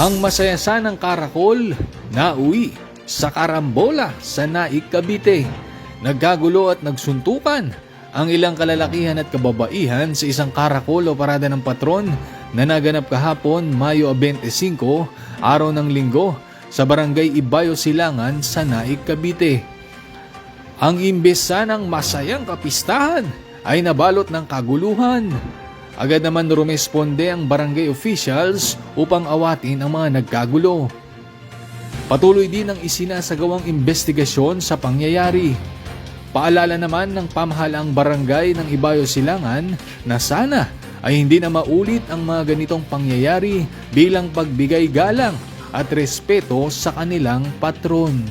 Ang masaya sanang karakol na uwi sa karambola sa Naik, Cavite. Nagkagulo at nagsuntukan ang ilang kalalakihan at kababaihan sa isang karakol o parada ng patron na naganap kahapon Mayo 25, araw ng linggo, sa barangay Ibayo Silangan sa Naik, Cavite. Ang imbes sanang masayang kapistahan ay nabalot ng kaguluhan. Agad naman rumesponde ang barangay officials upang awatin ang mga nagkagulo. Patuloy din ang isinasagawang investigasyon sa pangyayari. Paalala naman ng pamahalaang barangay ng Ibayo Silangan na sana ay hindi na maulit ang mga ganitong pangyayari bilang pagbigay galang at respeto sa kanilang patron.